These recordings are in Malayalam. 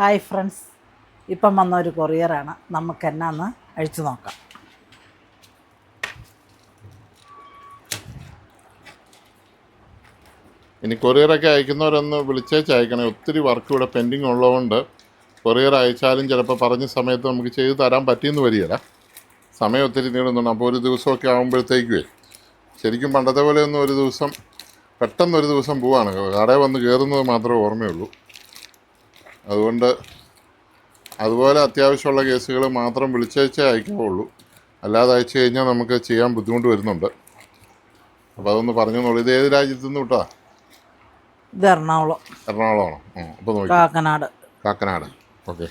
ഹായ് ഫ്രണ്ട്സ് ഇപ്പം വന്ന ഒരു കൊറിയറാണ് നമുക്ക് എന്നാന്ന് അഴിച്ചു നോക്കാം. ഇനി കൊറിയറൊക്കെ അയക്കുന്നവരൊന്ന് വിളിച്ചേച്ച് അയക്കണേ. ഒത്തിരി വർക്ക് ഇവിടെ പെൻഡിങ് ഉള്ളതുകൊണ്ട് കൊറിയർ അയച്ചാലും ചിലപ്പോൾ പറഞ്ഞ സമയത്ത് നമുക്ക് ചെയ്തു തരാൻ പറ്റിയെന്ന് വരികയില്ല സമയം ഒത്തിരി നീളുന്നുണ്ട്. അപ്പോൾ ഒരു ദിവസമൊക്കെ ആകുമ്പോഴത്തേക്കുവേ ശരിക്കും പണ്ടത്തെ പോലെ ഒന്നും ഒരു ദിവസം പെട്ടെന്ന് ഒരു ദിവസം പോവാണ്. കടയിൽ വന്ന് കയറുന്നത് മാത്രമേ ഓർമ്മയുള്ളൂ. അതുകൊണ്ട് അതുപോലെ അത്യാവശ്യമുള്ള കേസുകൾ മാത്രം വിളിച്ചയച്ചേ അയക്കാവുള്ളൂ. അല്ലാതെ അയച്ചു കഴിഞ്ഞാൽ നമുക്ക് ചെയ്യാൻ ബുദ്ധിമുട്ട് വരുന്നുണ്ട്. അപ്പോൾ അതൊന്ന് പറഞ്ഞു നോളൂ. ഇത് ഏത് രാജ്യത്തു നിന്ന് വിട്ടാ ഇത് എറണാകുളം. എറണാകുളമാണോ? ആ അപ്പോൾ നോക്കി കാക്കനാട്. കാക്കനാട്. ഓക്കെ.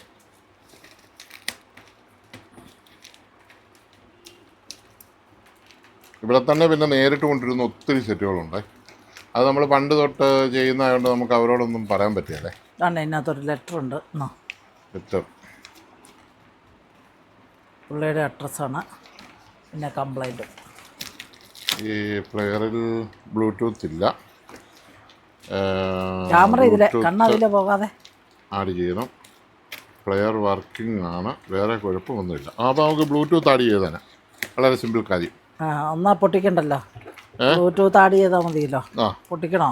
ഇവിടെ തന്നെ പിന്നെ നേരിട്ട് കൊണ്ടിരുന്ന ഒത്തിരി സെറ്റുകളുണ്ട്. അത് നമ്മൾ പണ്ട് തൊട്ട് ചെയ്യുന്നതുകൊണ്ട് നമുക്ക് അവരോടൊന്നും പറയാൻ പറ്റിയല്ലേ? ഇതാണ് ഇതിനകത്തൊരു ലെറ്റർ ഉണ്ട് എന്നാ ലെറ്റർ. പുള്ളിയുടെ അഡ്രസ്സാണ്. പിന്നെ കംപ്ലൈന്റ്. ഈ പ്ലെയറിൽ ബ്ലൂടൂത്ത് ഇല്ല. ക്യാമറ ഇതിലെ കണ്ണതിലെ പോകാതെ. ആഡ് ചെയ്യണം. പ്ലെയർ വർക്കിംഗ് ആണ്. വേറെ കുഴപ്പമൊന്നുമില്ല. ആ അപ്പോൾ നമുക്ക് ബ്ലൂടൂത്ത് ആഡ് ചെയ്തേനെ. വളരെ സിമ്പിൾ കാര്യം. ആ ഒന്നാ പൊട്ടിക്കണ്ടല്ലോ. ബ്ലൂടൂത്ത് ആഡ് ചെയ്താൽ മതിയല്ലോ. ആ. പൊട്ടിക്കണോ?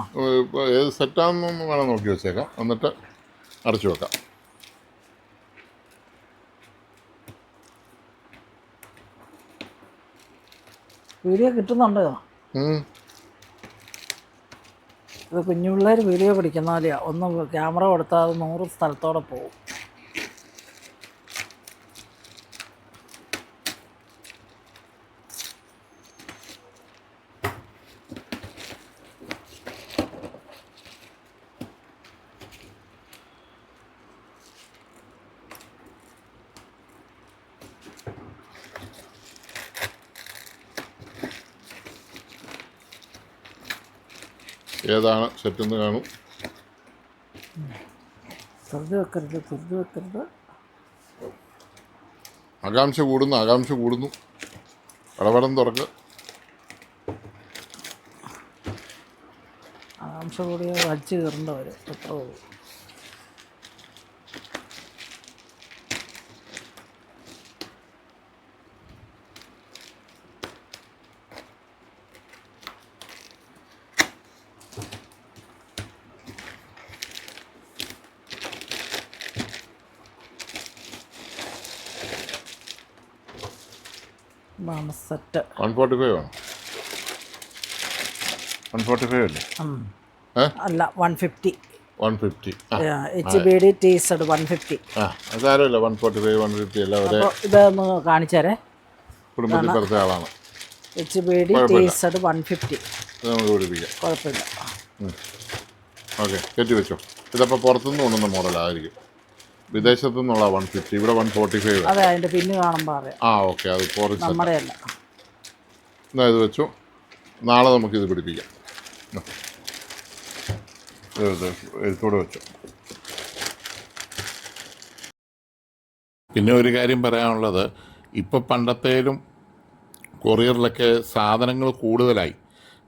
ഏത് സെറ്റാണെന്ന് വേണം നോക്കി വെച്ചേക്കാം. എന്നിട്ട് അടച്ചു വെക്കാം. വീഡിയോ കിട്ടുന്നുണ്ടോ. ഇത് കുഞ്ഞു പിള്ളേർ വീഡിയോ പിടിക്കുന്ന പോലെയാ. ഒന്ന് ക്യാമറ കൊടുത്താൽ അത് നൂറ് സ്ഥലത്തോടെ പോകും. ഏതാണ്? സെറ്റെന്ന് കാണും. വെക്കരുത് വെക്കരുത്. ആകാംക്ഷ കൂടുന്നു ആകാംക്ഷ കൂടുന്നു. പടപടം തുറക്ക്. ആകാംക്ഷ കൂടിയ വലിച്ചു കയറേണ്ട വരും എത്ര പോകും സെറ്റ് വൺ ഫോർട്ടി ഫൈവ് ആണ് വൺ ഫോർട്ടി ഫൈവ് അല്ലേ അല്ല വൺ ഫിഫ്റ്റി വൺ ഫിഫ്റ്റി ആ H B D T Z one fifty ആ അതാരമില്ല one forty five one fifty എല്ലാം ഒരേ ഇതൊന്ന് കാണിച്ചേരേ. കുടുംബത്തിൽ പെടുത്ത ആളാണ്. H B D T Z one fifty നമുക്ക് പിടിപ്പിക്കാം കുഴപ്പമില്ല. ഓക്കെ കയറ്റി വെച്ചോ. ഇതപ്പോൾ പുറത്തുനിന്ന് കൊണ്ടുവന്ന മോഡലായിരിക്കും. വിദേശത്തു നിന്നുള്ള വൺ ഫിഫ്റ്റി ഇവിടെ വൺ ഫോർട്ടി ഫൈവ് അതെ അതിന്റെ പിന്നെ കാണുമ്പോൾ അറിയാം. ആ ഓക്കെ അത് ഫോറിൻ നമ്മുടെ അല്ല എന്നാ ഇത് വെച്ചു. നാളെ നമുക്കിത് പിടിപ്പിക്കാം. ഇത് ഇത് എഴുത്തോടെ വെച്ചു. പിന്നെ ഒരു കാര്യം പറയാനുള്ളത് ഇപ്പോൾ പണ്ടത്തേലും കൊറിയറിലൊക്കെ സാധനങ്ങൾ കൂടുതലായി.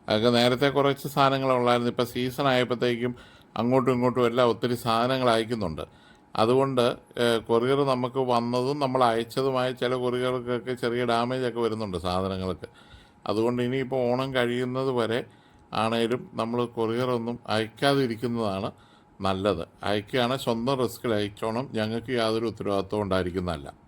അതൊക്കെ നേരത്തെ കുറച്ച് സാധനങ്ങളുള്ളായിരുന്നു ഇപ്പോൾ സീസൺ ആയപ്പോഴത്തേക്കും അങ്ങോട്ടും ഇങ്ങോട്ടും എല്ലാം ഒത്തിരി സാധനങ്ങൾ അയക്കുന്നുണ്ട്. അതുകൊണ്ട് കൊറിയർ നമുക്ക് വന്നതും നമ്മൾ അയച്ചതുമായ ചില കൊറിയർക്കൊക്കെ ചെറിയ ഡാമേജ് ഒക്കെ വരുന്നുണ്ട് സാധനങ്ങൾക്ക്. അതുകൊണ്ട് ഇനിയിപ്പോൾ ഓണം കഴിയുന്നത് വരെ ആണേലും നമ്മൾ കൊറിയറൊന്നും അയക്കാതിരിക്കുന്നതാണ് നല്ലത്. അയക്കുകയാണെങ്കിൽ സ്വന്തം റിസ്കിൽ അയച്ചോണം. ഞങ്ങൾക്ക് യാതൊരു ഉത്തരവാദിത്വം ഉണ്ടായിരിക്കുന്നതല്ല.